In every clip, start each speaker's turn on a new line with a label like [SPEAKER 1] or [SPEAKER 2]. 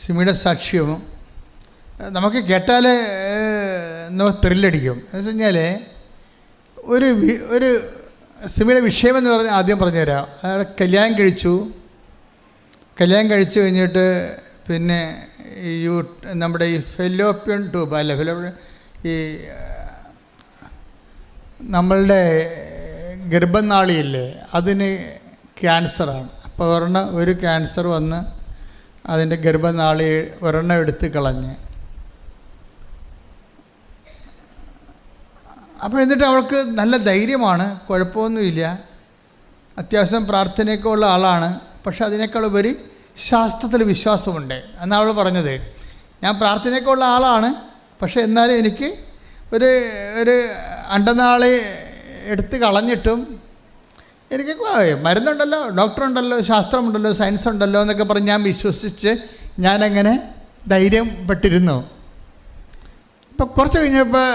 [SPEAKER 1] സിമിയുടെ സാക്ഷ്യവും നമുക്ക് കേട്ടാൽ നമുക്ക് ത്രില്ലടിക്കും. എന്ന് വെച്ച് കഴിഞ്ഞാൽ ഒരു ഒരു സിമിയുടെ വിഷയമെന്ന് പറഞ്ഞാൽ ആദ്യം പറഞ്ഞുതരാം. അയാൾ കല്യാണം കഴിച്ചു. കല്യാണം കഴിച്ചു കഴിഞ്ഞിട്ട് പിന്നെ യു നമ്മുടെ ഈ ഫെലോപ്യൻ ട്യൂബ് അല്ല ഫെലോപ്യൻ ഈ നമ്മളുടെ ഗർഭനാളിയില്ലേ അതിന് ക്യാൻസറാണ്. അപ്പോൾ പറഞ്ഞ ഒരു ക്യാൻസർ വന്ന് അതിന്റെ ഗർഭനാളി ഒരെണ്ണം എടുത്ത് കളഞ്ഞ്. അപ്പോൾ എന്നിട്ട് അവൾക്ക് നല്ല ധൈര്യമാണ് കുഴപ്പമൊന്നുമില്ല. അത്യാവശ്യം പ്രാർത്ഥനയൊക്കെ ഉള്ള ആളാണ് പക്ഷെ അതിനേക്കാൾ ഉപരി ശാസ്ത്രത്തിൽ വിശ്വാസമുണ്ട്. എന്നാണ് അവൾ പറഞ്ഞത്. ഞാൻ പ്രാർത്ഥനയൊക്കെ ഉള്ള ആളാണ് പക്ഷെ എന്നാലും എനിക്ക് ഒരു ഒരു അണ്ടനാളി എടുത്ത് കളഞ്ഞിട്ടും എനിക്ക് മരുന്നുണ്ടല്ലോ ഡോക്ടറുണ്ടല്ലോ ശാസ്ത്രമുണ്ടല്ലോ സയൻസ് ഉണ്ടല്ലോ എന്നൊക്കെ പറഞ്ഞ് ഞാൻ വിശ്വസിച്ച് ഞാനങ്ങനെ ധൈര്യം പെട്ടിരുന്നു ഇപ്പം കുറച്ച് കഴിഞ്ഞപ്പോൾ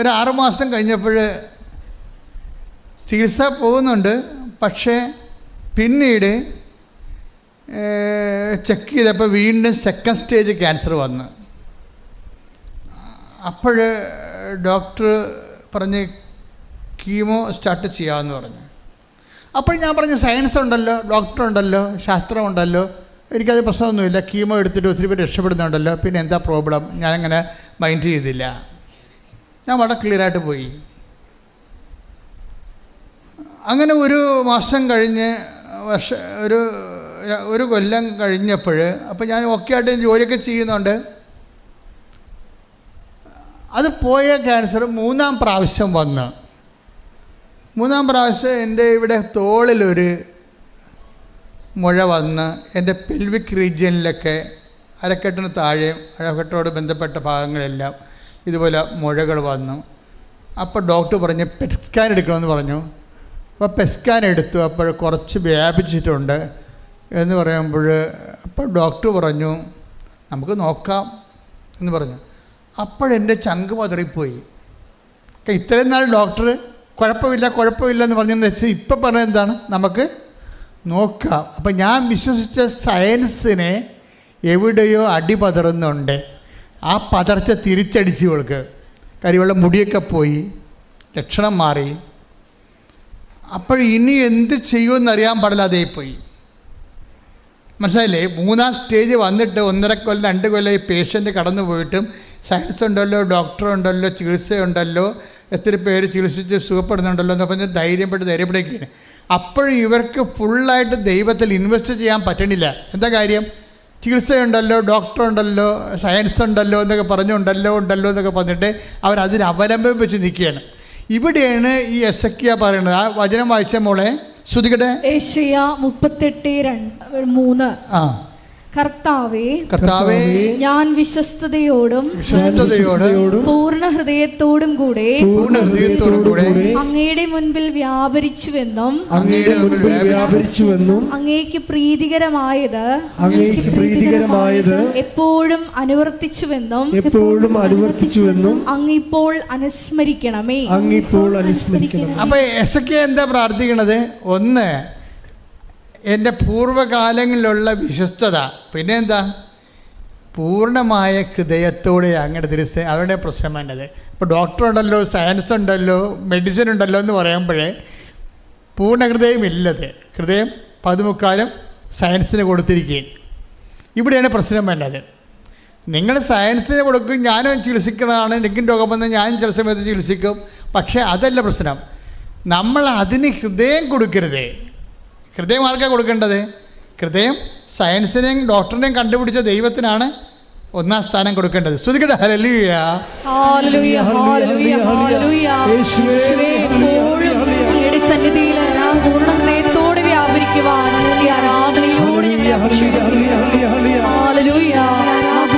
[SPEAKER 1] ഒരു ആറുമാസം കഴിഞ്ഞപ്പോൾ ചികിത്സ പോകുന്നുണ്ട്. പക്ഷേ പിന്നീട് ചെക്ക് ചെയ്തപ്പോൾ വീണ്ടും സെക്കൻഡ് സ്റ്റേജ് ക്യാൻസർ വന്ന്. അപ്പോൾ ഡോക്ടർ പറഞ്ഞ് കീമോ സ്റ്റാർട്ട് ചെയ്യാമെന്ന് പറഞ്ഞു. അപ്പോൾ ഞാൻ പറഞ്ഞ സയൻസ് ഉണ്ടല്ലോ ഡോക്ടർ ഉണ്ടല്ലോ ശാസ്ത്രം ഉണ്ടല്ലോ. എനിക്കത് പ്രശ്നമൊന്നുമില്ല. കീമോ എടുത്തിട്ട് ഒത്തിരി പേര് രക്ഷപ്പെടുന്നുണ്ടല്ലോ. പിന്നെ എന്താ പ്രോബ്ലം ഞാനങ്ങനെ മൈൻഡ് ചെയ്തില്ല. ഞാൻ വളരെ ക്ലിയറായിട്ട് പോയി. അങ്ങനെ ഒരു മാസം കഴിഞ്ഞ് വർഷ ഒരു ഒരു കൊല്ലം കഴിഞ്ഞപ്പോൾ അപ്പോൾ ഞാൻ ഒക്കെ ആയിട്ട് ജോലിയൊക്കെ ചെയ്യുന്നുണ്ട്. അത് പോയ ക്യാൻസർ മൂന്നാം പ്രാവശ്യം വന്ന്. മൂന്നാം പ്രാവശ്യം എന്റെ ഇവിടെ തോളിലൊരു മുഴ വന്ന് എന്റെ പെൽവിക് റീജിയനിലൊക്കെ അരക്കെട്ടിന് താഴെ അരക്കെട്ടോട് ബന്ധപ്പെട്ട ഭാഗങ്ങളെല്ലാം ഇതുപോലെ മുഴകൾ വന്നു. അപ്പോൾ ഡോക്ടർ പറഞ്ഞു പെറ്റ് സ്കാൻ എടുക്കണമെന്ന് പറഞ്ഞു. അപ്പോൾ പെസ്കാൻ സ്കാൻ എടുത്തു. അപ്പോൾ കുറച്ച് വ്യാപിച്ചിട്ടുണ്ട്. എന്ന് പറയുമ്പോൾ അപ്പോൾ ഡോക്ടർ പറഞ്ഞു നമുക്ക് നോക്കാം. എന്ന് പറഞ്ഞു. അപ്പോഴെന്റെ ചങ്ക് പതറിപ്പോയി ഇത്രയും നാൾ ഡോക്ടർ കുഴപ്പമില്ല കുഴപ്പമില്ല എന്ന് പറഞ്ഞെന്ന് വെച്ചാൽ ഇപ്പം പറഞ്ഞത് എന്താണ്? നമുക്ക് നോക്കാം. അപ്പം ഞാൻ വിശ്വസിച്ച സയൻസിനെ എവിടെയോ അടിപതറുന്നുണ്ട്. ആ പതർച്ച തിരിച്ചടിച്ച് ഇവൾക്ക് കരിവെള്ള മുടിയൊക്കെ പോയി ലക്ഷണം മാറി. അപ്പോൾ ഇനി എന്ത് ചെയ്യുമെന്നറിയാൻ പാടില്ല പാടില്ലാതെ പോയി. മനസ്സിലായില്ലേ? മൂന്നാം സ്റ്റേജ് വന്നിട്ട് ഒന്നര കൊല്ലം രണ്ട് കൊല്ലം ഈ പേഷ്യന്റ് കടന്നു പോയിട്ടും സയൻസ് ഉണ്ടല്ലോ ഡോക്ടർ ഉണ്ടല്ലോ ചികിത്സയുണ്ടല്ലോ എത്ര പേര് ചികിത്സിച്ച് സുഖപ്പെടുന്നുണ്ടല്ലോ എന്ന് പറഞ്ഞ് ധൈര്യപ്പെട്ട് ധൈര്യപ്പെടുകയാണ്. അപ്പോഴും ഇവർക്ക് ഫുള്ളായിട്ട് ദൈവത്തിൽ ഇൻവെസ്റ്റ് ചെയ്യാൻ പറ്റണില്ല. എന്താ കാര്യം? ചികിത്സയുണ്ടല്ലോ ഡോക്ടർ ഉണ്ടല്ലോ സയൻസ് ഉണ്ടല്ലോ എന്നൊക്കെ പറഞ്ഞുണ്ടല്ലോ ഉണ്ടല്ലോ എന്നൊക്കെ പറഞ്ഞിട്ട് അവർ അതിന് അവലംബം വെച്ച് നിൽക്കുകയാണ്. ഇവിടെയാണ് ഈ എസ് പറയുന്നത്. ആ വചനം വായിച്ച മോളെ? ശ്രുതികട്ടെ?
[SPEAKER 2] ഏഷ്യ മുപ്പത്തെട്ട് രണ്ട് മൂന്ന്.
[SPEAKER 1] ആ.
[SPEAKER 2] കർത്താവേ
[SPEAKER 1] കർത്താവേ
[SPEAKER 2] ഞാൻ വിശ്വസ്തയോടും
[SPEAKER 1] വിശ്വസ്തയോട്
[SPEAKER 2] പൂർണ ഹൃദയത്തോടും കൂടെ
[SPEAKER 1] പൂർണ ഹൃദയത്തോടും കൂടെ
[SPEAKER 2] അങ്ങയുടെ മുൻപിൽ വ്യാപരിച്ചുവെന്നും
[SPEAKER 1] അങ്ങയുടെ മുൻപിൽ
[SPEAKER 3] വ്യാപരിച്ചുവെന്നും
[SPEAKER 2] അങ്ങേക്ക് പ്രീതികരമായത്
[SPEAKER 3] അങ്ങേക്ക് പ്രീതികരമായത്
[SPEAKER 2] എപ്പോഴും അനുവർത്തിച്ചുവെന്നും
[SPEAKER 3] എപ്പോഴും അനുവർത്തിച്ചുവെന്നും
[SPEAKER 2] അങ്ങിപ്പോൾ അനുസ്മരിക്കണമേ.
[SPEAKER 3] അങ്ങിപ്പോൾ അനുസ്മരിക്കണം
[SPEAKER 1] അപ്പോൾ എസ് എന്താ പ്രാർത്ഥിക്കണത്? ഒന്ന് എന്റെ പൂർവകാലങ്ങളിലുള്ള വിശ്വസ്തത. പിന്നെ എന്താ പൂർണമായ ഹൃദയത്തോടെ അങ്ങോട്ട് തിരിച്ച് അവരുടെ പ്രശ്നം വേണ്ടത്. ഇപ്പോൾ ഡോക്ടർ ഉണ്ടല്ലോ സയൻസ് ഉണ്ടല്ലോ മെഡിസിൻ ഉണ്ടല്ലോ എന്ന് പറയുമ്പോഴേ പൂർണ ഹൃദയം ഇല്ലത്. ഹൃദയം പതിമുക്കാലം സയൻസിന് കൊടുത്തിരിക്കുകയും ഇവിടെയാണ് പ്രശ്നം വേണ്ടത്. നിങ്ങൾ സയൻസിന് കൊടുക്കും ഞാനും ചികിത്സിക്കുന്നതാണ് എനിക്കും രോഗം വന്നാൽ ഞാനും ചില സമയത്ത് ചികിത്സിക്കും. പക്ഷേ അതല്ല പ്രശ്നം. നമ്മൾ അതിന് ഹൃദയം കൊടുക്കരുത്. ഹൃദയം ആർക്കാണ് കൊടുക്കേണ്ടത്? ഹൃദയം സയൻസിനെയും ഡോക്ടറിനെയും കണ്ടുപിടിച്ച ദൈവത്തിനാണ് ഒന്നാം സ്ഥാനം കൊടുക്കേണ്ടത്. ശ്രുതികട്ടെ ഹരലിയ
[SPEAKER 2] ഹല്ലേലൂയ, ഹല്ലേലൂയ, ഹല്ലേലൂയ.
[SPEAKER 3] യേശുവേ,
[SPEAKER 2] യേശുവേ, അങ്ങയുടെ സന്നിധിയിൽ പൂർണ ഹൃദയത്തോടെ വ്യാപരിക്കുവാൻ ആരാധനയിലൂടെ. ആരാധന, ആരാധന.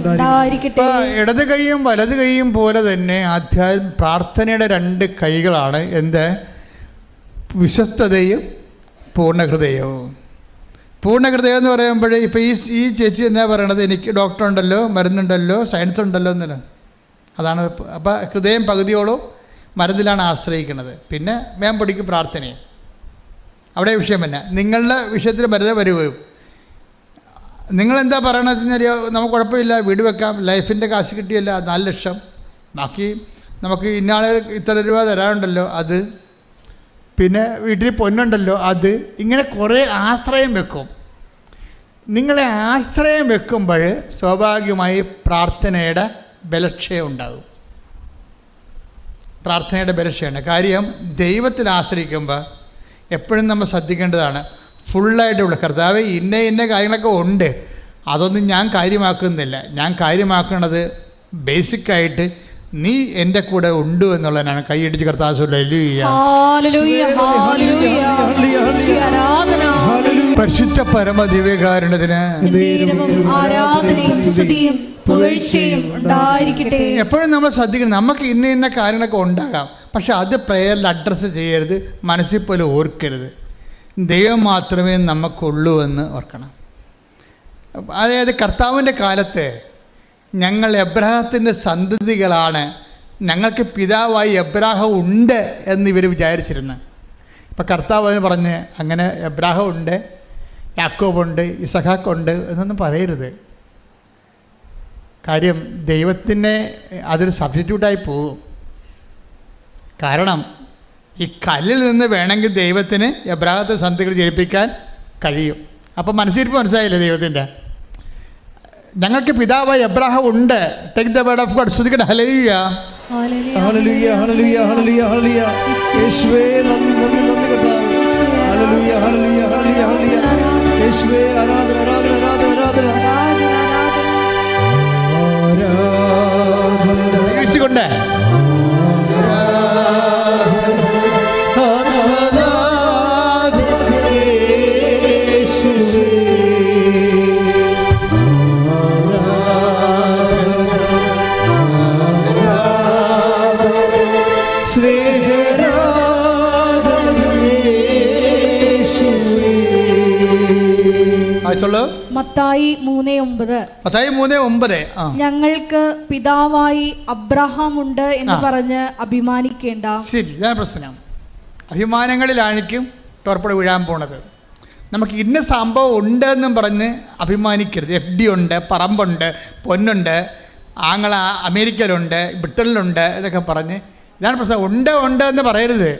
[SPEAKER 2] ഉണ്ടായിരിക്കട്ടെ.
[SPEAKER 1] ഇടത് കൈയും വലത് കൈയും പോലെ തന്നെ അധ്യാ പ്രാർത്ഥനയുടെ രണ്ട് കൈകളാണ് എന്ത്? വിശ്വസ്തതയും പൂർണഹൃദയവും. പൂർണഹൃദയം എന്ന് പറയുമ്പോൾ ഇപ്പോൾ ഈ ഈ ചേച്ചി എന്നാ പറയണത്? എനിക്ക് ഡോക്ടർ ഉണ്ടല്ലോ മരുന്നുണ്ടല്ലോ സയൻസ് ഉണ്ടല്ലോ എന്നല്ല അതാണ് അപ്പോൾ ഹൃദയം പകുതിയോളം മരുന്നിലാണ് ആശ്രയിക്കുന്നത്. പിന്നെ മേമ്പൊടിക്ക് പ്രാർത്ഥനയും. അവിടെ വിഷയം തന്നെ. നിങ്ങളുടെ വിഷയത്തിൽ വെറുതെ വരുകയും നിങ്ങളെന്താ പറയണമെന്ന് വെച്ച് കഴിഞ്ഞാൽ നമുക്ക് കുഴപ്പമില്ല. വീട് വെക്കാം. ലൈഫിന്റെ കാശ് കിട്ടിയല്ല. നാല് ലക്ഷം. ബാക്കി നമുക്ക് ഇന്നാളെ ഇത്ര രൂപ തരാനുണ്ടല്ലോ. അത്. പിന്നെ വീട്ടിൽ പൊന്നുണ്ടല്ലോ. അത്. ഇങ്ങനെ കുറേ ആശ്രയം വെക്കും. നിങ്ങളെ ആശ്രയം വെക്കുമ്പോൾ സ്വാഭാവികമായി പ്രാർത്ഥനയുടെ ബലക്ഷയം ഉണ്ടാകും. പ്രാർത്ഥനയുടെ ബലക്ഷയാണ് കാര്യം ദൈവത്തിൽ ആശ്രയിക്കുമ്പോൾ എപ്പോഴും നമ്മൾ ശ്രദ്ധിക്കേണ്ടതാണ്. ഫുള്ളായിട്ടുള്ള കർത്താവ് ഇന്ന ഇന്ന കാര്യങ്ങളൊക്കെ ഉണ്ട്. അതൊന്നും ഞാൻ കാര്യമാക്കുന്നില്ല. ഞാൻ കാര്യമാക്കുന്നത് ബേസിക്കായിട്ട് നീ എന്റെ കൂടെ ഉണ്ട് എന്നുള്ളതിനാണ്. കൈയടിച്ച് കർത്താവ് പരിശുദ്ധ പരമ
[SPEAKER 2] ദിവ്യകാരണത്തിന്
[SPEAKER 1] എപ്പോഴും നമ്മൾ ശ്രദ്ധിക്കണം. നമുക്ക് ഇന്ന ഇന്ന കാര്യങ്ങളൊക്കെ ഉണ്ടാകാം. പക്ഷെ അത് പ്രേയറിൽ അഡ്രസ്സ് ചെയ്യരുത് മനസ്സിൽ പോലും ഓർക്കരുത്. ദൈവം മാത്രമേ നമുക്കുള്ളൂ എന്ന് ഓർക്കണം. അതായത് കർത്താവിന്റെ കാലത്ത് ഞങ്ങൾ എബ്രാഹത്തിന്റെ സന്തതികളാണ് ഞങ്ങൾക്ക് പിതാവായി എബ്രാഹം ഉണ്ട് എന്ന് ഇവർ വിചാരിച്ചിരുന്നു. ഇപ്പം കർത്താവ് പറഞ്ഞ് അങ്ങനെ എബ്രാഹം ഉണ്ട് യാക്കോബുണ്ട് ഇസഹാക്കുണ്ട് എന്നൊന്നും പറയരുത്. കാര്യം ദൈവത്തിനെ അതൊരു സബ്സ്റ്റിറ്റ്യൂട്ടായി പോകും. കാരണം ഈ കല്ലിൽ നിന്ന് വേണമെങ്കിൽ ദൈവത്തിന് എബ്രാഹത്തെ സന്ധികൾ ജനിപ്പിക്കാൻ കഴിയും. അപ്പം മനസ്സിരിപ്പ് മനസ്സിലായില്ലേ ദൈവത്തിന്റെ ഞങ്ങൾക്ക് പിതാവായി എബ്രാഹം ഉണ്ട്. Take the word of God ശ്രുതിക്കട്ടെ. ഹലയ്യ
[SPEAKER 2] ഹല്ലേലൂയ
[SPEAKER 1] വായിച്ചോളൂ
[SPEAKER 2] മത്തായി മൂന്നേ ഒമ്പത്.
[SPEAKER 1] മത്തായി മൂന്നേ ഒമ്പത്
[SPEAKER 2] ഞങ്ങൾക്ക് പിതാവായി അബ്രഹാം ഉണ്ട് എന്ന്. പറഞ്ഞ് അഭിമാനിക്കേണ്ട.
[SPEAKER 1] ശരി ഇതാണ് പ്രശ്നം. അഭിമാനങ്ങളിലായിരിക്കും ടോർപ്പട വീഴാൻ പോണത്. നമുക്ക് ഇന്ന സംഭവം ഉണ്ട് എന്നും പറഞ്ഞ് അഭിമാനിക്കരുത്. എഫ് ഡി ഉണ്ട് പറമ്പുണ്ട് പൊന്നുണ്ട് ആങ്ങള അമേരിക്കയിലുണ്ട് ബ്രിട്ടനിലുണ്ട് ഇതൊക്കെ പറഞ്ഞ് ഇതാണ് പ്രശ്നം. ഉണ്ട് ഉണ്ട് എന്ന് പറയരുത്.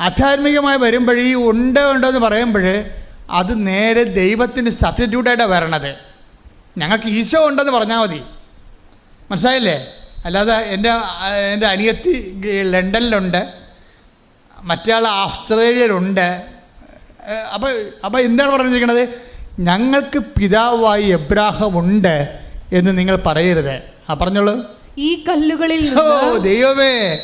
[SPEAKER 1] ആധ്യാത്മികമായി വരുമ്പോഴേ ഈ ഉണ്ട് ഉണ്ടെന്ന് പറയുമ്പോൾ അത് നേരെ ദൈവത്തിന് സബ്സ്റ്റിറ്റ്യൂട്ടായിട്ടാണ് വരണത്. ഞങ്ങൾക്ക് ഈശോ ഉണ്ടെന്ന് പറഞ്ഞാൽ മതി. മനസ്സിലായില്ലേ? അല്ലാതെ എന്റെ എന്റെ അനിയത്തി ലണ്ടനിലുണ്ട്. മറ്റേ ആൾ ഓസ്ട്രേലിയയിലുണ്ട് അപ്പോൾ അപ്പോൾ എന്താണ് പറഞ്ഞിരിക്കുന്നത്? ഞങ്ങൾക്ക് പിതാവായി എബ്രാഹം ഉണ്ട് എന്ന് നിങ്ങൾ പറയരുത്. ആ പറഞ്ഞോളൂ.
[SPEAKER 2] ഈ കല്ലുകളിൽ
[SPEAKER 1] ഓ ദൈവമേ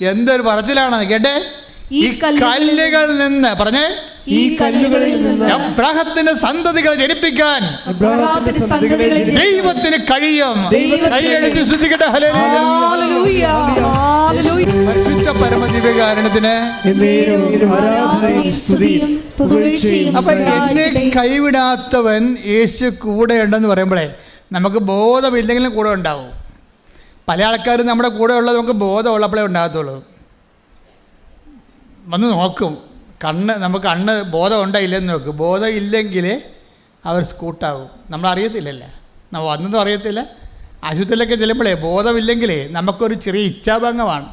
[SPEAKER 1] എന്തൊരു പറച്ചിലാണ്. കേട്ടെ?
[SPEAKER 2] ഈ കല്ലുകളിൽ
[SPEAKER 1] നിന്ന്. പറഞ്ഞേ.
[SPEAKER 2] ഈ കല്ലുകളിൽ നിന്ന്
[SPEAKER 1] എബ്രാഹത്തിന്റെ സന്തതികളെ ജനിപ്പിക്കാൻ
[SPEAKER 2] അബ്രഹാത്തിന്റെ സന്തതികളെ ജനിപ്പിക്കാൻ
[SPEAKER 1] ദൈവത്തിന് കഴിയും.
[SPEAKER 2] ദൈവത്തിന്
[SPEAKER 1] കൈയടിച്ച് ശ്രദ്ധിക്കട്ടെ ഹല്ലേലൂയ.
[SPEAKER 2] ഹല്ലേലൂയ. ഹല്ലേലൂയ.
[SPEAKER 1] പരിശുദ്ധ പരമദിവ്യകാരണത്തിന്
[SPEAKER 3] എന്നേരവും ആരാധനയും സ്തുതിയും പുകഴ്ചയും
[SPEAKER 1] അപ്പൊ എന്നെ കൈവിടാത്തവൻ യേശു കൂടെ ഉണ്ടെന്ന് പറയുമ്പോഴേ നമുക്ക് ബോധമില്ലെങ്കിലും കൂടെ ഉണ്ടാവും. പല ആൾക്കാരും നമ്മുടെ കൂടെ ഉള്ളത് നമുക്ക് ബോധമുള്ളപ്പോഴേ ഉണ്ടാകത്തുള്ളൂ. വന്ന് നോക്കും. കണ്ണ് നമുക്ക് കണ്ണ് ബോധം ഉണ്ടോ ഇല്ലെന്ന് നോക്കും. ബോധം ഇല്ലെങ്കിൽ അവർ സ്കൂട്ടാകും. നമ്മൾ അറിയത്തില്ലല്ലേ നമ്മൾ വന്നതും അറിയത്തില്ല. ആശുപത്രിയിലൊക്കെ ചെല്ലുമ്പോഴേ ബോധമില്ലെങ്കിലേ നമുക്കൊരു ചെറിയ ഇച്ഛാഭംഗമാണ്.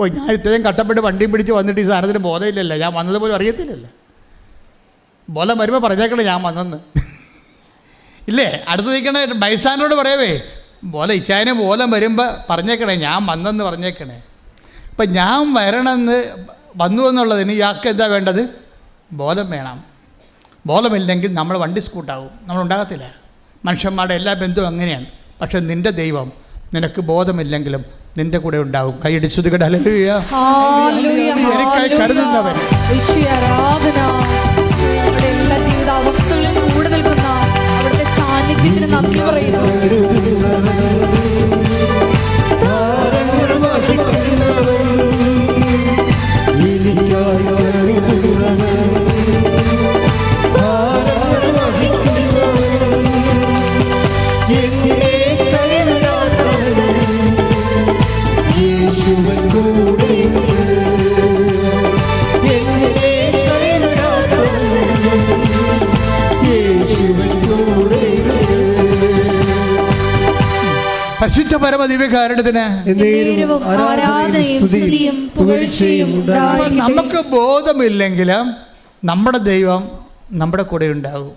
[SPEAKER 1] ഓ ഞാൻ ഇത്രയും കട്ടപ്പെട്ട് വണ്ടിയും പിടിച്ച് വന്നിട്ട് ഈ സാധനത്തിന് ബോധമില്ലല്ലോ? ഞാൻ വന്നത് പോലും അറിയത്തില്ലല്ലോ? ബോധം വരുമ്പോൾ പറഞ്ഞേക്കണേ ഞാൻ വന്നെന്ന്. ഇല്ലേ? അടുത്ത് നിൽക്കണ ബൈസാനോട് പറയവേ ബോധം ഇച്ഛായനെ ബോധം വരുമ്പോൾ പറഞ്ഞേക്കണേ ഞാൻ വന്നെന്ന് പറഞ്ഞേക്കണേ. അപ്പം ഞാൻ വരണമെന്ന് വന്നു എന്നുള്ളതിന് ഇയാൾക്ക് എന്താ വേണ്ടത്? ബോധം വേണം. ബോധമില്ലെങ്കിൽ നമ്മൾ വണ്ടി സ്കൂട്ടാവും. നമ്മൾ ഉണ്ടാകത്തില്ല. മനുഷ്യന്മാരുടെ എല്ലാ ബന്ധവും അങ്ങനെയാണ്. പക്ഷെ നിന്റെ ദൈവം നിനക്ക് ബോധമില്ലെങ്കിലും നിന്റെ കൂടെ ഉണ്ടാവും. എനിക്കായി കരുതുന്നവൻ.
[SPEAKER 2] എല്ലാ ജീവിതാവസ്ഥകളിലും കൂടെ നിൽക്കുന്ന അവിടുത്തെ സാന്നിധ്യത്തിന് നന്ദി പറയുന്നു.
[SPEAKER 1] നമുക്ക് ബോധമില്ലെങ്കിലും നമ്മുടെ ദൈവം നമ്മുടെ കൂടെ ഉണ്ടാകും.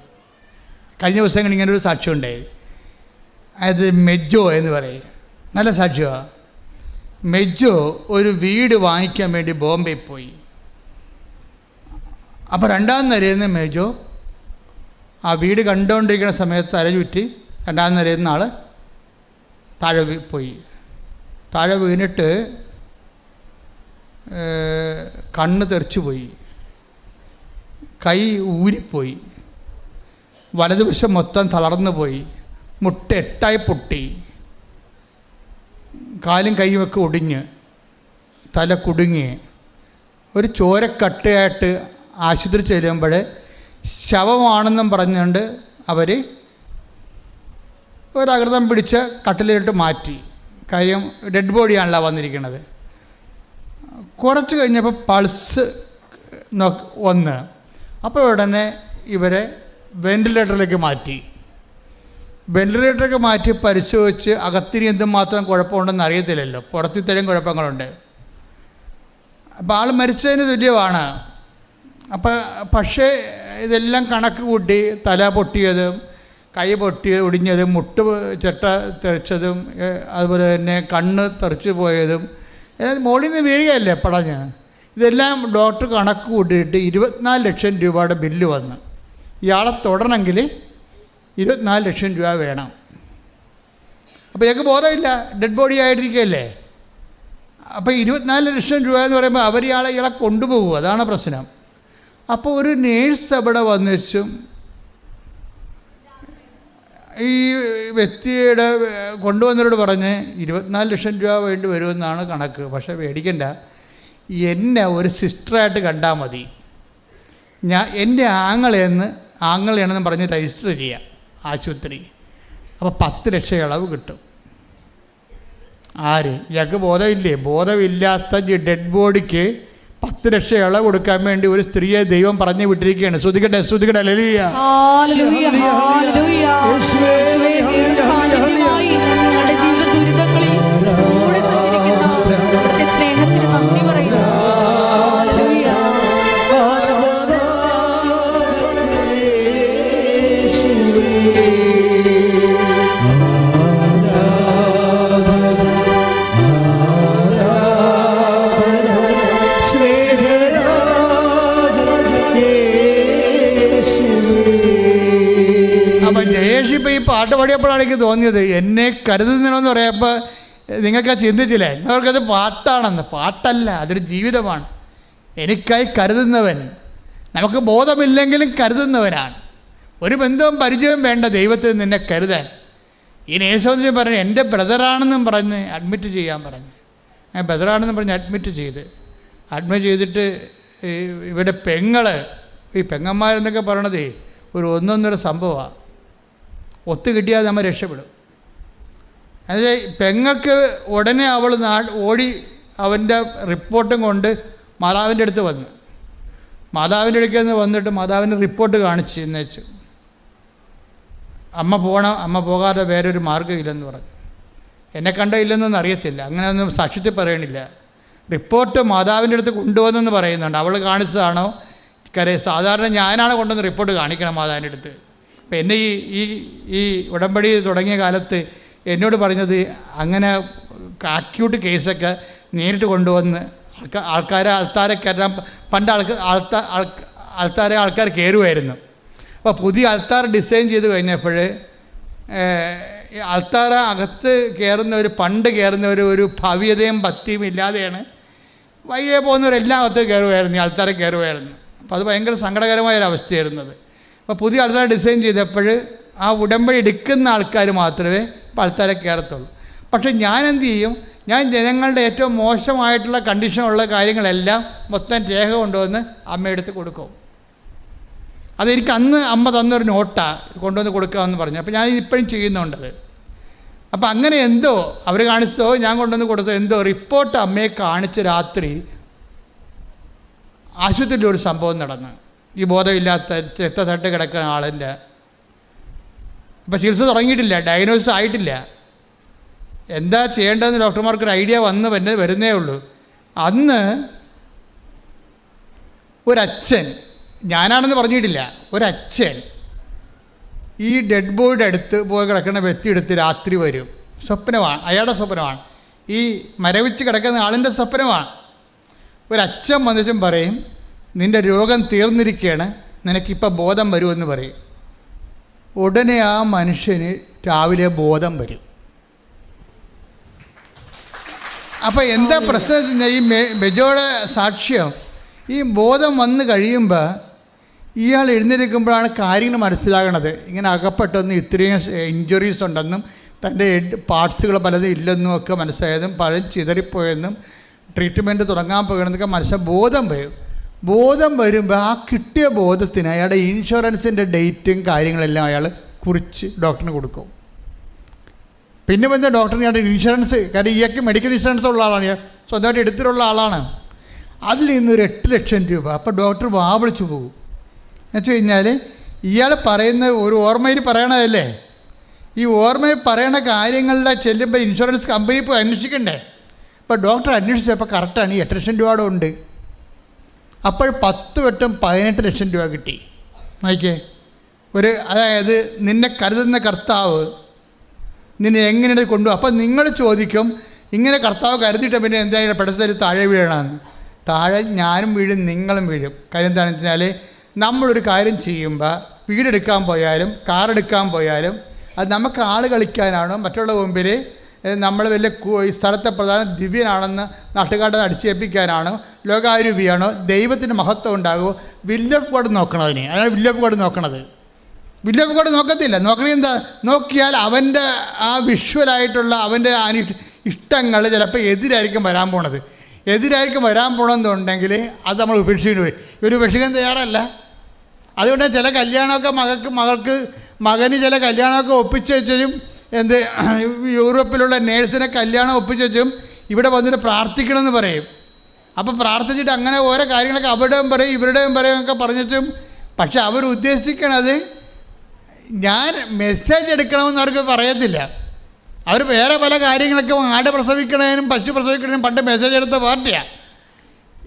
[SPEAKER 1] കഴിഞ്ഞ ദിവസങ്ങൾ ഇങ്ങനെ ഒരു സാക്ഷ്യം ഉണ്ടായി. അത് മെജോ എന്ന് പറയും. നല്ല സാക്ഷ്യമാണ് മെജോ ഒരു വീട് വാങ്ങിക്കാൻ വേണ്ടി ബോംബെ പോയി. അപ്പോൾ രണ്ടാം നിരയിൽ നിന്ന് മെജോ ആ വീട് കണ്ടുകൊണ്ടിരിക്കുന്ന സമയത്ത് തലചുറ്റി രണ്ടാം നിരയിൽ നിന്ന് ആൾ താഴെ പോയി. താഴെ വീണിട്ട് കണ്ണ് തെറിച്ചു പോയി. കൈ ഊരിപ്പോയി. വലതുവശം മൊത്തം തളർന്നു പോയി. മുട്ട എട്ടായി പൊട്ടി. കാലും കൈയുമൊക്കെ ഒടിഞ്ഞ് തല കുടുങ്ങി. ഒരു ചോരക്കട്ടയായിട്ട് ആശുപത്രി ചെല്ലുമ്പോൾ ശവമാണെന്നും പറഞ്ഞുകൊണ്ട് അവർ ഒരകൃതം പിടിച്ച് കട്ടിലിട്ട് മാറ്റി. കാര്യം ഡെഡ് ബോഡിയാണല്ലോ വന്നിരിക്കുന്നത്. കുറച്ച് കഴിഞ്ഞപ്പോൾ പൾസ് ഒന്ന് അപ്പോൾ ഉടനെ ഇവരെ വെന്റിലേറ്ററിലേക്ക് മാറ്റി. വെന്റിലേറ്ററിലേക്ക് മാറ്റി പരിശോധിച്ച് അകത്തിന് എന്തുമാത്രം കുഴപ്പമുണ്ടെന്ന് അറിയത്തില്ലല്ലോ. പുറത്തു കുഴപ്പങ്ങളുണ്ട്. അപ്പോൾ ആൾ മരിച്ചതിന് തുല്യമാണ്. അപ്പം പക്ഷേ ഇതെല്ലാം കണക്ക് കൂട്ടി തല പൊട്ടിയതും കൈ പൊട്ടി ഒടിഞ്ഞതും മുട്ട് ചെട്ട തെറിച്ചതും അതുപോലെ തന്നെ കണ്ണ് തെറിച്ച് പോയതും മുകളിൽ നിന്ന് വീഴുകയല്ലേ പടഞ്ഞ്? ഇതെല്ലാം ഡോക്ടർ കണക്ക് കൂട്ടിയിട്ട് ഇരുപത്തിനാല് ലക്ഷം രൂപയുടെ ബില്ല് വന്ന്. ഇയാളെ തൊടണമെങ്കിൽ ഇരുപത്തിനാല് ലക്ഷം രൂപ വേണം. അപ്പോൾ ഞങ്ങൾക്ക് ബോധമില്ല ഡെഡ് ബോഡി ആയിട്ടിരിക്കുകയല്ലേ? അപ്പോൾ ഇരുപത്തിനാല് ലക്ഷം രൂപ എന്ന് പറയുമ്പോൾ അവർ ഇയാളെ ഇയാളെ കൊണ്ടുപോകും. അതാണ് പ്രശ്നം. അപ്പോൾ ഒരു നേഴ്സ് അവിടെ വന്നിച്ചും ഈ വ്യക്തിയുടെ കൊണ്ടുവന്നവരോട് പറഞ്ഞ് ഇരുപത്തിനാല് ലക്ഷം രൂപ വേണ്ടി വരുമെന്നാണ് കണക്ക്. പക്ഷേ മേടിക്കണ്ട എന്നെ ഒരു സിസ്റ്ററായിട്ട് കണ്ടാൽ മതി. ഞാൻ എന്റെ ആങ്ങളെന്ന് ആങ്ങളെയാണെന്ന് പറഞ്ഞ് രജിസ്റ്റർ ചെയ്യാം ആശുപത്രി. അപ്പോൾ പത്ത് ലക്ഷം ഇളവ് കിട്ടും. ആര്? ഇയാൾക്ക് ബോധമില്ലേ? ബോധമില്ലാത്ത ഡെഡ് ബോഡിക്ക് പത്ത് ലക്ഷം ഇളവ് കൊടുക്കാൻ വേണ്ടി ഒരു സ്ത്രീയെ ദൈവം പറഞ്ഞു വിട്ടിരിക്കുകയാണ്. ശ്രുതികട്ടെ ശ്രുതികട്ടെ ലലിയ
[SPEAKER 2] ജീവിത ദുരിതങ്ങളിൽ
[SPEAKER 1] അപ്പം ജയേഷ് ഇപ്പം ഈ പാട്ട് പാടിയപ്പോഴാണ് എനിക്ക് തോന്നിയത്. എന്നെ കരുതുന്നതെന്ന് പറയപ്പോ നിങ്ങൾക്ക് ചിന്തിച്ചില്ലേ? അവർക്കത് പാട്ടാണെന്ന്. പാട്ടല്ല അതൊരു ജീവിതമാണ്. എനിക്കായി കരുതുന്നവൻ. നമുക്ക് ബോധമില്ലെങ്കിലും കരുതുന്നവനാണ്. ഒരു ബന്ധവും പരിചയവും വേണ്ട ദൈവത്തിൽ നിന്നെ കരുതാൻ. ഈ നേഴ്സോദിനെ പറഞ്ഞു എന്റെ ബ്രദറാണെന്നും പറഞ്ഞ് അഡ്മിറ്റ് ചെയ്യാൻ പറഞ്ഞു. ബ്രദറാണെന്നും പറഞ്ഞ് അഡ്മിറ്റ് ചെയ്ത്. അഡ്മിറ്റ് ചെയ്തിട്ട് ഇവിടെ പെങ്ങൾ ഈ പെങ്ങന്മാരെന്നൊക്കെ പറയണതേ ഒരു ഒന്നൊന്നര സംഭവമാണ് ഒത്തു കിട്ടിയാൽ നമ്മൾ രക്ഷപ്പെടും. എന്നുവെച്ചാൽ പെങ്ങൾക്ക് ഉടനെ അവൾ നാ ഓടി അവന്റെ റിപ്പോർട്ടും കൊണ്ട് മാതാവിന്റെ അടുത്ത് വന്ന്. മാതാവിന്റെ അടുക്കൽ നിന്ന് വന്നിട്ട് മാതാവിന്റെ റിപ്പോർട്ട് കാണിച്ച് എന്ന് വെച്ചു. അമ്മ പോകണം അമ്മ പോകാതെ വേറെ വേറൊരു മാർഗമില്ലെന്ന് പറഞ്ഞു. എന്നെ കണ്ടില്ലെന്നൊന്നും അറിയത്തില്ല. അങ്ങനെയൊന്നും സാക്ഷ്യത്തിൽ പറയണില്ല. റിപ്പോർട്ട് മാതാവിന്റെ അടുത്ത് കൊണ്ടുവന്നെന്ന് പറയുന്നുണ്ട്. അവൾ കാണിച്ചതാണോ? കരെ സാധാരണ ഞാനാണ് കൊണ്ടുവന്ന് റിപ്പോർട്ട് കാണിക്കണം മാതാവിന്റെ അടുത്ത്. അപ്പം എന്നെ ഈ ഈ ഈ ഉടമ്പടി തുടങ്ങിയ കാലത്ത് എന്നോട് പറഞ്ഞത് അങ്ങനെ അക്യൂട്ട് കേസൊക്കെ നേരിട്ട് കൊണ്ടുവന്ന് ആൾക്കാരെ ആൾത്താരെ കയറാൻ പണ്ട് ആൾക്ക് ആൾത്താ ആൾത്താരെ ആൾക്കാർ കയറുമായിരുന്നു. അപ്പോൾ പുതിയ ആൾത്താർ ഡിസൈൻ ചെയ്ത് കഴിഞ്ഞപ്പോൾ ആൾത്താറ അകത്ത് ഒരു പണ്ട് കയറുന്നവർ ഒരു ഭവ്യതയും ഭക്തിയും ഇല്ലാതെയാണ് വൈകിയെ പോകുന്നവരെല്ലാം അകത്ത് കയറുമായിരുന്നു ആൾത്താരെ കയറുമായിരുന്നു. അപ്പോൾ അത് ഭയങ്കര സങ്കടകരമായ ഒരു അവസ്ഥയായിരുന്നത് അപ്പോൾ പുതിയ ആൾക്കാർ ഡിസൈൻ ചെയ്തപ്പോൾ ആ ഉടമ്പടി എടുക്കുന്ന ആൾക്കാർ മാത്രമേ ഇപ്പോൾ ആൾക്കാരെ കയറത്തുള്ളൂ. പക്ഷേ ഞാൻ എന്ത് ചെയ്യും? ഞാൻ ജനങ്ങളുടെ ഏറ്റവും മോശമായിട്ടുള്ള കണ്ടീഷനുള്ള കാര്യങ്ങളെല്ലാം മൊത്തം രേഖ കൊണ്ടുവന്ന് അമ്മയെടുത്ത് കൊടുക്കും. അതെനിക്ക് അന്ന് അമ്മ തന്നൊരു നോട്ടാണ് കൊണ്ടുവന്ന് കൊടുക്കാമെന്ന് പറഞ്ഞു. അപ്പോൾ ഞാൻ ഇപ്പോഴും ചെയ്യുന്നുണ്ടത് അപ്പോൾ അങ്ങനെ എന്തോ അവർ കാണിച്ചതോ ഞാൻ കൊണ്ടുവന്ന് കൊടുത്തോ എന്തോ റിപ്പോർട്ട് അമ്മയെ കാണിച്ച രാത്രി ആശുപത്രിയിൽ ഒരു സംഭവം നടന്നു. ഈ ബോധമില്ലാത്ത രക്തത്തട്ട് കിടക്കുന്ന ആളിന്റെ. അപ്പോൾ ചികിത്സ തുടങ്ങിയിട്ടില്ല ഡയഗ്നോസ് ആയിട്ടില്ല. എന്താ ചെയ്യേണ്ടതെന്ന് ഡോക്ടർമാർക്ക് ഒരു ഐഡിയ വന്ന് വന്നെ വരുന്നേ ഉള്ളൂ. അന്ന് ഒരച്ഛൻ ഞാനാണെന്ന് പറഞ്ഞിട്ടില്ല ഒരച്ഛൻ ഈ ഡെഡ് ബോഡിയുടെ അടുത്ത് പോയി കിടക്കുന്ന വ്യക്തി എടുത്ത് രാത്രി വരും. സ്വപ്നമാണ് അയാളുടെ സ്വപ്നമാണ്. ഈ മരവിച്ച് കിടക്കുന്ന ആളിന്റെ സ്വപ്നമാണ് ഒരച്ഛൻ വന്നിട്ടും പറയും നിന്റെ രോഗം തീർന്നിരിക്കുകയാണ് നിനക്കിപ്പോൾ ബോധം വരുമെന്ന് പറയും. ഉടനെ ആ മനുഷ്യന് രാവിലെ ബോധം വരും. അപ്പോൾ എന്താ പ്രശ്നം വെച്ച് കഴിഞ്ഞാൽ ഈ സാക്ഷ്യം ഈ ബോധം വന്ന് കഴിയുമ്പോൾ ഇയാൾ എഴുന്നേൽക്കുമ്പോഴാണ് കാര്യങ്ങൾ മനസ്സിലാകണത്. ഇങ്ങനെ അകപ്പെട്ടൊന്നും ഇത്രയും ഇഞ്ചുറീസ് ഉണ്ടെന്നും തന്റെ പാർട്സുകൾ പലതും ഇല്ലെന്നും ഒക്കെ മനസ്സിലായതും പലരും ചിതറിപ്പോയെന്നും ട്രീറ്റ്മെന്റ് തുടങ്ങാൻ പോകണമെന്നൊക്കെ മനുഷ്യ ബോധം വരും. ബോധം വരുമ്പോൾ ആ കിട്ടിയ ബോധത്തിന് അയാളുടെ ഇൻഷുറൻസിന്റെ ഡേറ്റും കാര്യങ്ങളെല്ലാം അയാൾ കുറിച്ച് ഡോക്ടറിന് കൊടുക്കും. പിന്നെ വന്ന ഡോക്ടറിന് അയാളുടെ ഇൻഷുറൻസ് കാര്യം ഇയാൾക്ക് മെഡിക്കൽ ഇൻഷുറൻസ് ഉള്ള ആളാണ്. സ്വന്തമായിട്ട് എടുത്തിട്ടുള്ള ആളാണ്. അതിൽ നിന്നൊരു എട്ട് ലക്ഷം രൂപ. അപ്പോൾ ഡോക്ടർ വാ വിളിച്ചു പോകും. എന്ന് വെച്ച് കഴിഞ്ഞാൽ ഇയാൾ പറയുന്ന ഒരു ഓർമ്മയിൽ പറയണതല്ലേ? ഈ ഓർമ്മയിൽ പറയണ കാര്യങ്ങളുടെ ചെല്ലുമ്പോൾ ഇൻഷുറൻസ് കമ്പനി പോയി അന്വേഷിക്കണ്ടേ? അപ്പോൾ ഡോക്ടർ അന്വേഷിച്ചപ്പോൾ കറക്റ്റാണ് എട്ട് ലക്ഷം രൂപയുടെ ഉണ്ട്. അപ്പോൾ പത്ത് വട്ടം പതിനെട്ട് ലക്ഷം രൂപ കിട്ടി. നോക്കിയേ ഒരു അതായത് നിന്നെ കരുതുന്ന കർത്താവ് നിന്നെ എങ്ങനെയാണ് കൊണ്ടു അപ്പം നിങ്ങൾ ചോദിക്കും ഇങ്ങനെ കർത്താവ് കരുതിയിട്ട് പിന്നെ എന്തായാലും പെടസ്ഥയിൽ താഴെ വീഴണമെന്ന് താഴെ ഞാനും വീഴും നിങ്ങളും വീഴും. കാര്യം എന്താണെന്ന് വെച്ചാൽ നമ്മളൊരു കാര്യം ചെയ്യുമ്പോൾ വീടെടുക്കാൻ പോയാലും കാറെടുക്കാൻ പോയാലും അത് നമുക്ക് ആൾ കളിക്കാനാണോ മറ്റുള്ള മുമ്പിൽ നമ്മൾ വലിയ ഈ സ്ഥലത്തെ പ്രധാന ദിവ്യനാണെന്ന് നാട്ടുകാരുടെ അടിച്ചേൽപ്പിക്കാനാണ്. ലോകാരൂപിയാണോ ദൈവത്തിന് മഹത്വം ഉണ്ടാകുമോ? വില്ല് ഓഫ് ഗോഡ് നോക്കണം അതിന്. അതാണ് വില്ല് ഓഫ് ഗോഡ് നോക്കണത്. വില്ല് ഓഫ് ഗോഡ് നോക്കത്തില്ല. നോക്കണത് എന്താ? നോക്കിയാൽ അവന്റെ ആ വിഷ്വലായിട്ടുള്ള അവന്റെ അനി ഇഷ്ടങ്ങൾ ചിലപ്പോൾ എതിരായിരിക്കും വരാൻ പോണത്. എതിരായിരിക്കും വരാൻ പോകണമെന്നുണ്ടെങ്കിൽ അത് നമ്മൾ ഉപേക്ഷിക്കുന്നു ഇവർ ഉപേക്ഷിക്കാൻ തയ്യാറല്ല. അതുകൊണ്ട് ചില കല്യാണമൊക്കെ മകൾക്ക് മകൾക്ക് മകന് ചില കല്യാണമൊക്കെ ഒപ്പിച്ച് വെച്ചും എന്ത് യൂറോപ്പിലുള്ള നേഴ്സിനെ കല്യാണം ഒപ്പിച്ച് വെച്ചും ഇവിടെ വന്നിട്ട് പ്രാർത്ഥിക്കണമെന്ന് പറയും. അപ്പോൾ പ്രാർത്ഥിച്ചിട്ട് അങ്ങനെ ഓരോ കാര്യങ്ങളൊക്കെ അവരുടെയും പറയും ഇവരുടെയും പറയും ഒക്കെ പറഞ്ഞിട്ടും പക്ഷെ അവർ ഉദ്ദേശിക്കണത് ഞാൻ മെസ്സേജ് എടുക്കണമെന്ന് അവർക്ക് പറയത്തില്ല. അവർ വേറെ പല കാര്യങ്ങളൊക്കെ ആട് പ്രസവിക്കണതിനും പശു പ്രസവിക്കണതിനും പണ്ട് മെസ്സേജ് എടുത്ത പാർട്ടിയാണ്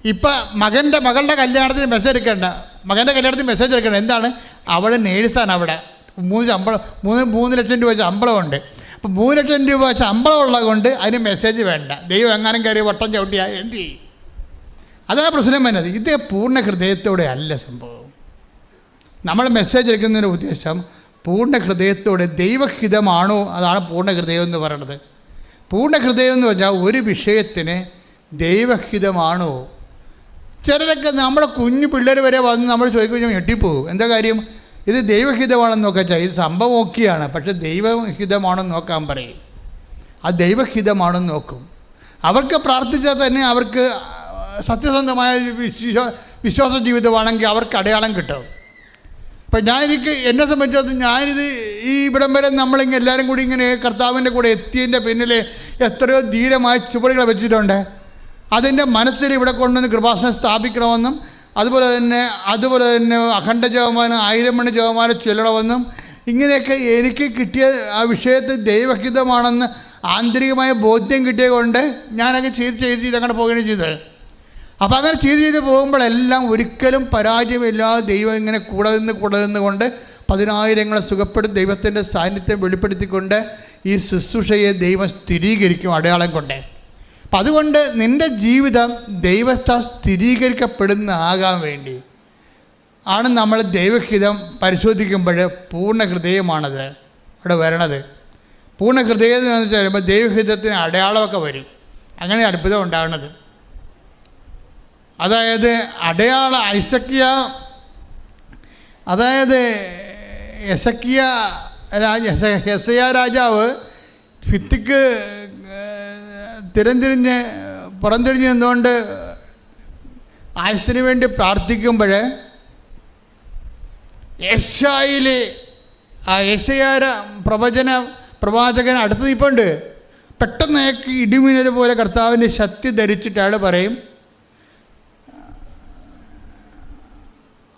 [SPEAKER 1] ഇപ്പം മകന്റെ മകളുടെ കല്യാണത്തിന് മെസ്സേജ് എടുക്കേണ്ട. മകന്റെ കല്യാണത്തിന് മെസ്സേജ് എടുക്കേണ്ട. എന്താണ്? അവൾ നേഴ്സാണ് അവിടെ. മൂന്ന് ശമ്പളം മൂന്ന് മൂന്ന് ലക്ഷം രൂപ ശമ്പളമുണ്ട് അപ്പോൾ മൂന്ന് ലക്ഷം രൂപ ശമ്പളമുള്ളത് കൊണ്ട് അതിന് മെസ്സേജ് വേണ്ട. ദൈവം എങ്ങാനും കയറി വട്ടം ചവിട്ടിയാൽ എന്ത് ചെയ്യും? അതാണ് പ്രശ്നം വരുന്നത്. ഇത് പൂർണ ഹൃദയത്തോടെ അല്ല സംഭവം. നമ്മൾ മെസ്സേജ് എടുക്കുന്നതിന്റെ ഉദ്ദേശം പൂർണ ഹൃദയത്തോടെ ദൈവഹിതമാണോ അതാണ് പൂർണ ഹൃദയം എന്ന് പറയുന്നത്. പൂർണ ഹൃദയം എന്ന് പറഞ്ഞാൽ ഒരു വിഷയത്തിന് ദൈവഹിതമാണോ? ചിലരൊക്കെ നമ്മുടെ കുഞ്ഞു പിള്ളേർ വരെ വന്ന് നമ്മൾ ചോദിക്കുമ്പോൾ ഞെട്ടിപ്പോവും എന്താ കാര്യം? ഇത് ദൈവഹിതമാണെന്ന് നോക്കാൻ ഇത് സംഭവം ഒക്കെയാണ് പക്ഷെ ദൈവഹിതമാണെന്ന് നോക്കാൻ പറയും. ആ ദൈവഹിതമാണെന്ന് നോക്കും. അവർക്ക് പ്രാർത്ഥിച്ചാൽ തന്നെ അവർക്ക് സത്യസന്ധമായ വിശ്വാസ വിശ്വാ വിശ്വാസ ജീവിതമാണെങ്കിൽ അവർക്ക് അടയാളം കിട്ടും. ഇപ്പം ഞാൻ എനിക്ക് എന്നെ സംബന്ധിച്ചിടത്തോളം ഞാനിത് ഈ ഇവിടം വരെ നമ്മളിങ്ങനെ എല്ലാവരും കൂടി ഇങ്ങനെ കർത്താവിന്റെ കൂടെ എത്തിയതിന്റെ പിന്നിൽ എത്രയോ ധീരമായ ചുവടുകൾ വെച്ചിട്ടുണ്ട്. അതിന്റെ മനസ്സിൽ ഇവിടെ കൊണ്ടുവന്ന് കൃപാസനം സ്ഥാപിക്കണമെന്നും അതുപോലെ തന്നെ അതുപോലെ തന്നെ അഖണ്ഡ ജവമാനം ആയിരം മണി ജവമാനം ചൊല്ലണമെന്നും ഇങ്ങനെയൊക്കെ എനിക്ക് കിട്ടിയ ആ വിഷയത്തിൽ ദൈവഹിതമാണെന്ന് ആന്തരികമായ ബോധ്യം കിട്ടിയ കൊണ്ട് ഞാനങ്ങ് ചെയ്ത് ചെയ്ത് ചെയ്ത് അങ്ങനെ പോവുകയാണ് ചെയ്തത്. അപ്പോൾ അങ്ങനെ ചെയ്ത് ചെയ്ത് പോകുമ്പോഴെല്ലാം ഒരിക്കലും പരാജയമില്ലാതെ ദൈവം ഇങ്ങനെ കൂടെ നിന്ന് കൂടെ നിന്നുകൊണ്ട് പതിനായിരങ്ങളെ സുഖപ്പെടുത്തി ദൈവത്തിന്റെ സാന്നിധ്യം വെളിപ്പെടുത്തിക്കൊണ്ട് ഈ ശുശ്രൂഷയെ ദൈവം സ്ഥിരീകരിക്കും അടയാളം കൊണ്ട്. അപ്പം അതുകൊണ്ട് നിന്റെ ജീവിതം ദൈവത്താൽ സ്ഥിരീകരിക്കപ്പെടുന്ന ആകാൻ വേണ്ടി ആണ് നമ്മൾ ദൈവഹിതം പരിശോധിക്കുമ്പോൾ പൂർണ ഹൃദയമാണത് അവിടെ വരണത് പൂർണ ഹൃദയം എന്ന് വരുമ്പോൾ ദൈവഹിതത്തിന് അടയാളമൊക്കെ വരും അങ്ങനെ അത്ഭുതം ഉണ്ടാകുന്നത് അതായത് അടയാള ഐസക്കിയ അതായത് എസക്കിയ രാജ ഹെസയ രാജാവ് ഭിത്തിക്ക് തിരംതിരിഞ്ഞ് പുറംതിരിഞ്ഞ് നിന്നുകൊണ്ട് ആയുസിന് വേണ്ടി പ്രാർത്ഥിക്കുമ്പോൾ യശായിലെ ആ യേശയാര പ്രവചന പ്രവാചകൻ അടുത്ത് നിൽപ്പുണ്ട് പെട്ടെന്ന് ഇടിമിന്നൽ പോലെ കർത്താവിന്റെ ശക്തി ധരിച്ചിട്ട് അയാൾ പറയും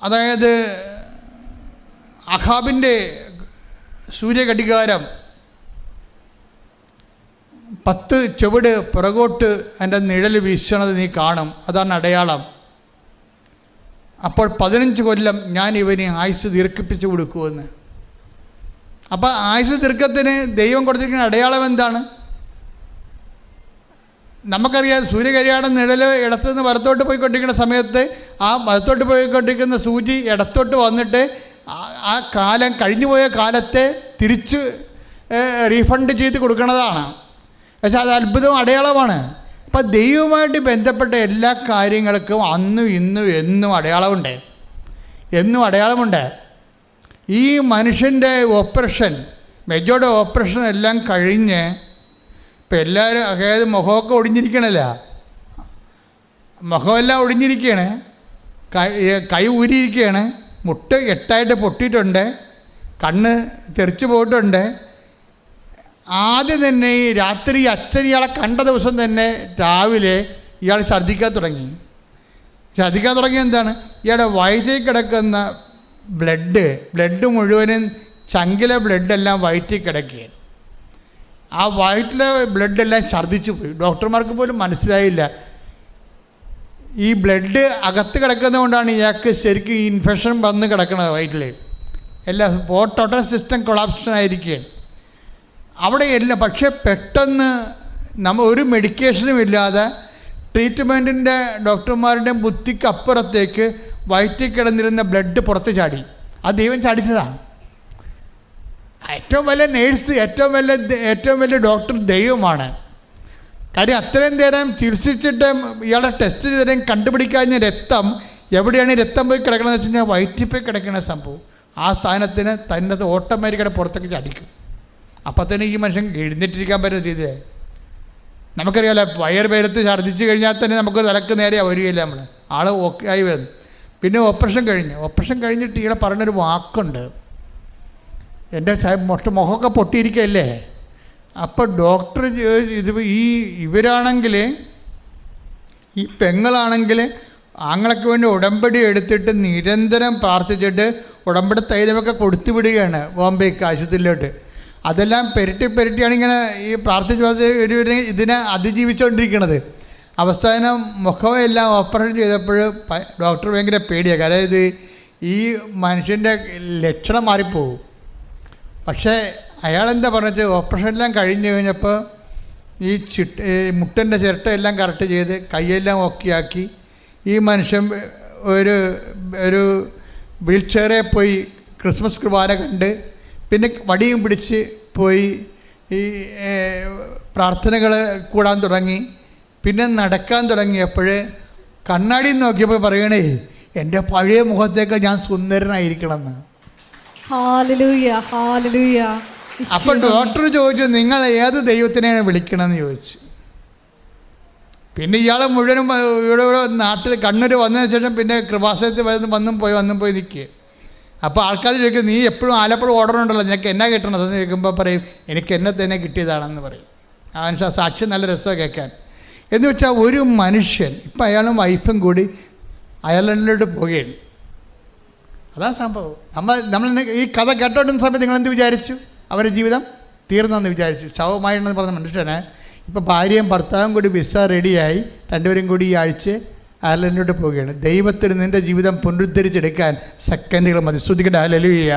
[SPEAKER 1] അതായത് അഹാബിന്റെ സൂര്യഘടികാരം പത്ത് ചുവട് പുറകോട്ട് എന്റെ നിഴൽ വീശണത് നീ കാണും. അതാണ് അടയാളം. അപ്പോൾ പതിനഞ്ച് കൊല്ലം ഞാൻ ഇവനെ ആയുസ് ദീർഘിപ്പിച്ച് കൊടുക്കുമെന്ന്. അപ്പോൾ ആയുസ് ദീർഘത്തിന് ദൈവം കൊടുത്തിരിക്കുന്ന അടയാളം എന്താണ്? നമുക്കറിയാം സൂര്യകരിയാടൻ നിഴൽ ഇടത്തുനിന്ന് വലത്തോട്ട് പോയിക്കൊണ്ടിരിക്കുന്ന സമയത്ത് ആ വലത്തോട്ട് പോയിക്കൊണ്ടിരിക്കുന്ന സൂചി ഇടത്തോട്ട് വന്നിട്ട് ആ- കാലം കഴിഞ്ഞു പോയ കാലത്തെ തിരിച്ച് റീഫണ്ട് ചെയ്ത് കൊടുക്കുന്നതാണ് പക്ഷെ അത് അത്ഭുതം അടയാളമാണ്. അപ്പം ദൈവവുമായിട്ട് ബന്ധപ്പെട്ട എല്ലാ കാര്യങ്ങൾക്കും അന്നും ഇന്നും എന്നും അടയാളമുണ്ട്. എന്നും അടയാളമുണ്ട്. ഈ മനുഷ്യന്റെ ഓപ്പറേഷൻ മെജോയുടെ ഓപ്പറേഷൻ എല്ലാം കഴിഞ്ഞ് ഇപ്പം എല്ലാവരും അതായത് മുഖമൊക്കെ ഒടിഞ്ഞിരിക്കണല്ല? മുഖമെല്ലാം ഒടിഞ്ഞിരിക്കുകയാണ് കൈ കൈ ഊരിയിരിക്കുകയാണ് മുട്ട് എട്ടായിട്ട് പൊട്ടിയിട്ടുണ്ട്. കണ്ണ് തെറിച്ചു പോയിട്ടുണ്ട്. ആദ്യം തന്നെ ഈ രാത്രി അച്ഛൻ ഇയാളെ കണ്ട ദിവസം തന്നെ രാവിലെ ഇയാൾ ഛർദ്ദിക്കാൻ തുടങ്ങി. ഛർദ്ദിക്കാൻ തുടങ്ങി എന്താണ്? ഇയാളുടെ വയറ്റിൽ കിടക്കുന്ന ബ്ലഡ് ബ്ലഡ് മുഴുവനും ചങ്കിലെ ബ്ലഡെല്ലാം വയറ്റിൽ കിടക്കുകയാണ്. ആ വയറ്റിലെ ബ്ലഡെല്ലാം ഛർദ്ദിച്ചു പോയി. ഡോക്ടർമാർക്ക് പോലും മനസ്സിലായില്ല. ഈ ബ്ലഡ് അകത്ത് കിടക്കുന്നതുകൊണ്ടാണ് ഇയാൾക്ക് ശരിക്കും ഇൻഫെക്ഷൻ വന്ന് കിടക്കുന്നത് വയറ്റിൽ എല്ലാ ടോട്ടൽ സിസ്റ്റം കൊളാപ്ഷൻ ആയിരിക്കുകയാണ്. അവിടെ എല്ലാം പക്ഷേ പെട്ടെന്ന് നമ്മൾ ഒരു മെഡിക്കേഷനും ഇല്ലാതെ ട്രീറ്റ്മെന്റിന്റെ ഡോക്ടർമാരുടെയും ബുദ്ധിക്ക് അപ്പുറത്തേക്ക് വയറ്റിൽ കിടന്നിരുന്ന ബ്ലഡ് പുറത്ത് ചാടി. അത് ദൈവം ചാടിച്ചതാണ്. ഏറ്റവും വലിയ നേഴ്സ് ഏറ്റവും വലിയ ഏറ്റവും വലിയ ഡോക്ടർ ദൈവമാണ്. കാര്യം അത്രയും നേരം ചികിത്സിച്ചിട്ട് ഇയാളെ ടെസ്റ്റ് ചെയ്തേരം കണ്ടുപിടിക്കാഞ്ഞ രക്തം എവിടെയാണ് ഈ രക്തം പോയി കിടക്കണമെന്ന് വെച്ച് കഴിഞ്ഞാൽ വയറ്റിൽ പോയി കിടക്കുന്ന സംഭവം. ആ സാധനത്തിന് തന്നത് ഓട്ടോമാറ്റിക്കായിട്ട് പുറത്തേക്ക് ചടിക്കും. അപ്പം തന്നെ ഈ മനുഷ്യൻ എഴുന്നേറ്റിരിക്കാൻ പറ്റുന്ന രീതിയായി നമുക്കറിയാമല്ലോ വയർ പേരത്ത് ഛർദ്ദിച്ച് കഴിഞ്ഞാൽ തന്നെ നമുക്ക് തലക്ക് നേരെ വരികയില്ല നമ്മൾ ആൾ ഓക്കെ ആയി വരുന്നു. പിന്നെ ഓപ്പറേഷൻ കഴിഞ്ഞു. ഓപ്പറേഷൻ കഴിഞ്ഞിട്ട് ഇയാളെ പറഞ്ഞൊരു വാക്കുണ്ട്. എന്റെ മൊട്ട മുഖമൊക്കെ പൊട്ടിയിരിക്കല്ലേ അപ്പോൾ ഡോക്ടർ ഇത് ഈ ഇവരാണെങ്കിൽ ഈ പെങ്ങളാണെങ്കിൽ ആങ്ങളൊക്കെ വേണ്ടി ഉടമ്പടി എടുത്തിട്ട് നിരന്തരം പ്രാർത്ഥിച്ചിട്ട് ഉടമ്പടി തൈലമൊക്കെ കൊടുത്തു വിടുകയാണ് ബോംബെക്ക് ആശുപത്രിയിലോട്ട്. അതെല്ലാം പെരട്ടി പെരട്ടിയാണ് ഇങ്ങനെ ഈ പ്രാർത്ഥിച്ച് ഒരു ഇതിനെ അതിജീവിച്ചുകൊണ്ടിരിക്കുന്നത് അവസാനം മുഖമെല്ലാം ഓപ്പറേഷൻ ചെയ്തപ്പോൾ ഡോക്ടർ ഭയങ്കര പേടിയാണ് കാരണം ഇത് ഈ മനുഷ്യന്റെ ലക്ഷണം മാറിപ്പോവും. പക്ഷേ അയാളെന്താ പറഞ്ഞത്? ഓപ്പറേഷൻ എല്ലാം കഴിഞ്ഞ് കഴിഞ്ഞപ്പോൾ ഈ ചിട്ട് മുട്ടന്റെ ചിരട്ടയെല്ലാം കറക്റ്റ് ചെയ്ത് കൈയെല്ലാം ഓക്കെയാക്കി ഈ മനുഷ്യൻ ഒരു ഒരു വീൽ ചെയറിൽ പോയി ക്രിസ്മസ് കുർബാന കണ്ട് പിന്നെ വടിയും പിടിച്ച് പോയി ഈ പ്രാർത്ഥനകൾ കൂടാൻ തുടങ്ങി. പിന്നെ നടക്കാൻ തുടങ്ങിയപ്പോൾ കണ്ണാടി നോക്കിയപ്പോൾ പറയണേ എന്റെ പഴയ മുഖത്തേക്ക് ഞാൻ സുന്ദരനായിരിക്കണമെന്ന്. അപ്പൊ ഡോക്ടർ ചോദിച്ചു നിങ്ങൾ ഏത് ദൈവത്തിനെയാണ് വിളിക്കണമെന്ന്? ചോദിച്ചു. പിന്നെ ഇയാൾ മുഴുവനും ഇവിടെ ഇവിടെ നാട്ടിൽ കണ്ണൂർ വന്നതിന് ശേഷം പിന്നെ കൃപാസനത്തിൽ വന്ന് വന്നും പോയി വന്നും പോയി നിൽക്കുക അപ്പോൾ ആൾക്കാർ ചോദിക്കും നീ എപ്പോഴും ആലപ്പുഴ ഓർഡർ ഉണ്ടല്ലോ നിനക്ക് എന്നാ കിട്ടണതെന്ന് ചോദിക്കുമ്പോൾ പറയും എനിക്ക് എന്നെ തന്നെ കിട്ടിയതാണെന്ന് പറയും. ആ സാക്ഷി നല്ല രസമാണ് കേൾക്കാൻ. എന്ന് വെച്ചാൽ ഒരു മനുഷ്യൻ ഇപ്പം അയാളും വൈഫും കൂടി അയർലൻഡിലോട്ട് പോവുകയാണ്. അതാണ് സംഭവം. നമ്മൾ നമ്മൾ ഈ കഥ കേട്ടോണ്ടെന്ന സമയത്ത് നിങ്ങൾ എന്ത് വിചാരിച്ചു? അവരുടെ ജീവിതം തീർന്നെന്ന് വിചാരിച്ചു. ശവമായിട്ടുണ്ടെന്ന് പറഞ്ഞ മനുഷ്യനെ ഇപ്പോൾ ഭാര്യയും ഭർത്താവും കൂടി വിസ റെഡിയായി രണ്ടുപേരും കൂടി ഈ ആഴ്ച അയർലൻഡിലോട്ട് പോവുകയാണ്. ദൈവത്തിന് നിന്റെ ജീവിതം പുനരുദ്ധരിച്ചെടുക്കാൻ സെക്കൻഡുകൾ മതി.
[SPEAKER 2] ശ്രദ്ധിക്കട്ടെ
[SPEAKER 3] ഹല്ലേലൂയ.